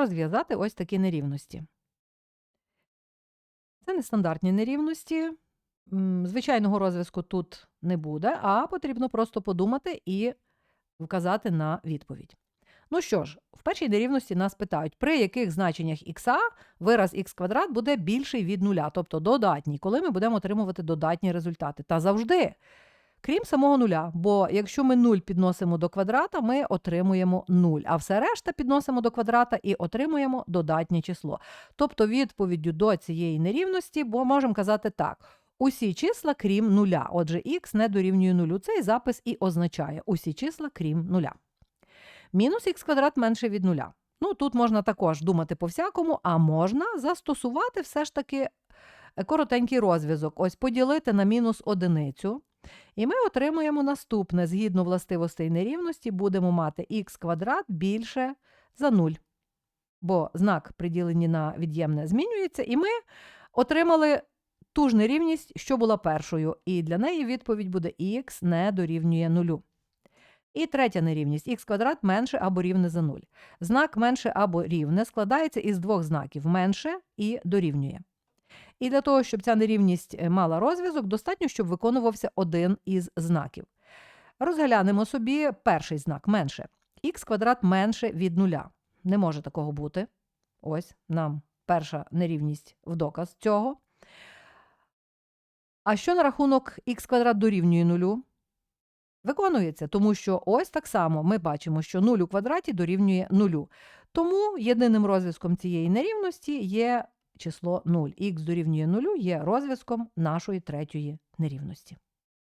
розв'язати ось такі нерівності. Це нестандартні нерівності. Звичайного розв'язку тут не буде, а потрібно просто подумати і вказати на відповідь. Ну що ж, в першій нерівності нас питають, при яких значеннях х вираз х квадрат буде більший від нуля, тобто додатній, коли ми будемо отримувати додатні результати. Та завжди, крім самого нуля. Бо якщо ми 0 підносимо до квадрата, ми отримуємо 0, а все решта підносимо до квадрата і отримуємо додатнє число. Тобто відповіддю до цієї нерівності, бо можемо казати так. Усі числа крім нуля. Отже, х не дорівнює нулю. Цей запис і означає усі числа крім нуля. Мінус х квадрат менше від нуля. Ну, тут можна також думати по-всякому, а можна застосувати все ж таки е, коротенький розв'язок. Ось поділити на мінус одиницю. І ми отримуємо наступне. Згідно властивостей нерівності, будемо мати х квадрат більше за 0. Бо знак при діленні на від'ємне змінюється, і ми отримали ту ж нерівність, що була першою. І для неї відповідь буде х не дорівнює нулю. І третя нерівність х квадрат менше або рівне за 0. Знак менше або рівне складається із двох знаків менше і дорівнює. І для того, щоб ця нерівність е, мала розв'язок, достатньо, щоб виконувався один із знаків. Розглянемо собі перший знак менше. х квадрат менше від нуля. Не може такого бути. Ось нам перша нерівність в доказ цього. А що на рахунок х квадрат дорівнює нулю? Виконується, тому що ось так само ми бачимо, що 0 у квадраті дорівнює нулю. Тому єдиним розв'язком цієї нерівності є число 0. Х дорівнює нулю є розв'язком нашої третьої нерівності.